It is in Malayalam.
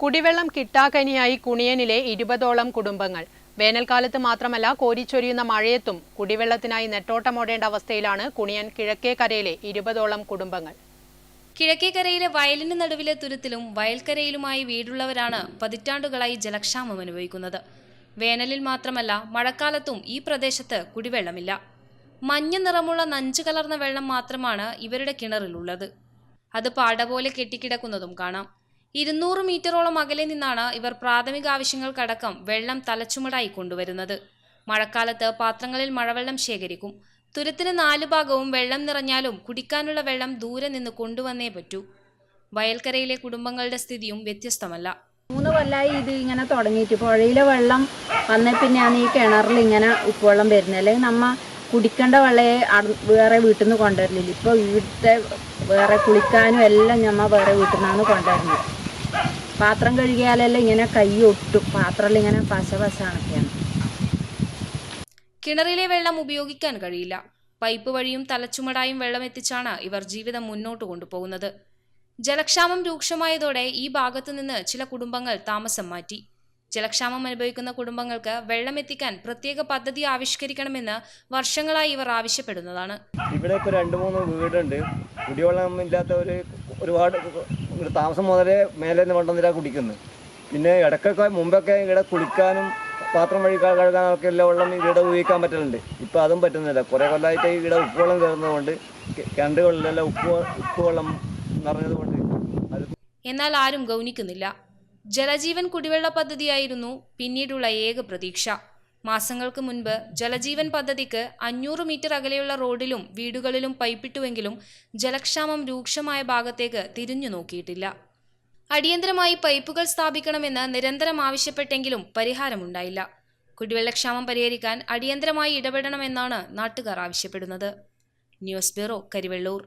കുടിവെള്ളം കിട്ടാക്കനിയായി കുണിയനിലെ ഇരുപതോളം കുടുംബങ്ങൾ. വേനൽക്കാലത്ത് മാത്രമല്ല കോരിച്ചൊരിയുന്ന മഴയത്തും കുടിവെള്ളത്തിനായി നെട്ടോട്ടമോടേണ്ട അവസ്ഥയിലാണ് കുണിയൻ കിഴക്കേക്കരയിലെ ഇരുപതോളം കുടുംബങ്ങൾ. കിഴക്കേക്കരയിലെ വയലിന് നടുവിലെ തുരുത്തിലും വയൽക്കരയിലുമായി വീടുള്ളവരാണ് പതിറ്റാണ്ടുകളായി ജലക്ഷാമം അനുഭവിക്കുന്നത്. വേനലിൽ മാത്രമല്ല മഴക്കാലത്തും ഈ പ്രദേശത്ത് കുടിവെള്ളമില്ല. മഞ്ഞ നിറമുള്ള നഞ്ചു കലർന്ന വെള്ളം മാത്രമാണ് ഇവരുടെ കിണറിലുള്ളത്. അത് പാട പോലെ കെട്ടിക്കിടക്കുന്നതും കാണാം. ഇരുന്നൂറ് മീറ്ററോളം അകലെ നിന്നാണ് ഇവർ പ്രാഥമിക ആവശ്യങ്ങൾക്കടക്കം വെള്ളം തലച്ചുമടായി കൊണ്ടുവരുന്നത്. മഴക്കാലത്ത് പാത്രങ്ങളിൽ മഴവെള്ളം ശേഖരിക്കും. തുരത്തിന് നാലു ഭാഗവും വെള്ളം നിറഞ്ഞാലും കുടിക്കാനുള്ള വെള്ളം ദൂരെ നിന്ന് കൊണ്ടുവന്നേ പറ്റൂ. വയൽക്കരയിലെ കുടുംബങ്ങളുടെ സ്ഥിതിയും വ്യത്യസ്തമല്ല. മൂന്ന് കൊല്ലമായി ഇത് ഇങ്ങനെ തുടങ്ങിയിട്ട്. പുഴയിലെ വെള്ളം വന്ന പിന്നെയാണ് ഈ കിണറിൽ ഇങ്ങനെ ഉപ്പുവെള്ളം വരുന്നത്. അല്ലെങ്കിൽ നമ്മ കുടിക്കേണ്ട വെള്ളയെ വേറെ വീട്ടിൽ നിന്ന് കൊണ്ടുവരില്ല ഇപ്പോൾ ഇവിടുത്തെ വേറെ കുളിക്കാനും എല്ലാം ഞമ്മ വേറെ വീട്ടിൽ നിന്നാണ് കൊണ്ടുവരുന്നത്. പാത്രം കഴുകിയാലെല്ലാം ഇങ്ങനെ കൈ ഒട്ടും. പാത്രമെല്ലാം ഇങ്ങനെ പശ പശ കണക്കെയാണ് കിണറിലെ വെള്ളം ഉപയോഗിക്കാൻ കഴിയില്ല. പൈപ്പ് വഴിയും തലച്ചുമടായും വെള്ളം എത്തിച്ചാണ് ഇവർ ജീവിതം മുന്നോട്ട് കൊണ്ടുപോകുന്നത്. ജലക്ഷാമം രൂക്ഷമായതോടെ ഈ ഭാഗത്തു നിന്ന് ചില കുടുംബങ്ങൾ താമസം മാറ്റി. ജലക്ഷാമം അനുഭവിക്കുന്ന കുടുംബങ്ങൾക്ക് വെള്ളം എത്തിക്കാൻ പ്രത്യേക പദ്ധതി ആവിഷ്കരിക്കണമെന്ന് വർഷങ്ങളായി ഇവർ ആവശ്യപ്പെടുന്നതാണ്. ഇവിടെ ഇപ്പോൾ രണ്ട് മൂന്ന് വീടുണ്ട്. കുടിവെള്ളം ഇല്ലാത്തവർ ഒരുപാട് ഇവിടെ താമസം മുതലേ മേലെ നിന്ന് കൊണ്ടുവന്നിട്ടാ കുടിക്കുന്നത് പിന്നെ ഇടയ്ക്കൊക്കെ മുമ്പൊക്കെ ഇവിടെ കുളിക്കാനും പാത്രം വഴി കഴ- കഴുകാനൊക്കെ ഉള്ള വെള്ളം ഇവിടെ ഉപയോഗിക്കാൻ പറ്റലുണ്ട്. ഇപ്പോൾ അതും പറ്റുന്നില്ല. കുറേ കൊല്ലമായിട്ട് ഇവിടെ ഉപ്പുവെള്ളം കയറുന്നതുകൊണ്ട് കി- കിണറുകളിലെല്ലാം ഉപ്പ് ഉപ്പുവെള്ളം നിറഞ്ഞതുകൊണ്ട് അത് എന്നാൽ ആരും ഗൗനിക്കുന്നില്ല. ജലജീവൻ കുടിവെള്ള പദ്ധതിയായിരുന്നു പിന്നീടുള്ള ഏക പ്രതീക്ഷ. മാസങ്ങൾക്ക് മുൻപ് ജലജീവൻ പദ്ധതിക്ക് അഞ്ഞൂറ് മീറ്റർ അകലെയുള്ള റോഡിലും വീടുകളിലും പൈപ്പിട്ടുവെങ്കിലും ജലക്ഷാമം രൂക്ഷമായ ഭാഗത്തേക്ക് തിരിഞ്ഞു നോക്കിയിട്ടില്ല. അടിയന്തരമായി പൈപ്പുകൾ സ്ഥാപിക്കണമെന്ന് നിരന്തരം ആവശ്യപ്പെട്ടെങ്കിലും പരിഹാരമുണ്ടായില്ല. കുടിവെള്ളക്ഷാമം പരിഹരിക്കാൻ അടിയന്തരമായി ഇടപെടണമെന്നാണ് നാട്ടുകാർ ആവശ്യപ്പെടുന്നത്. News bureau Karivellur.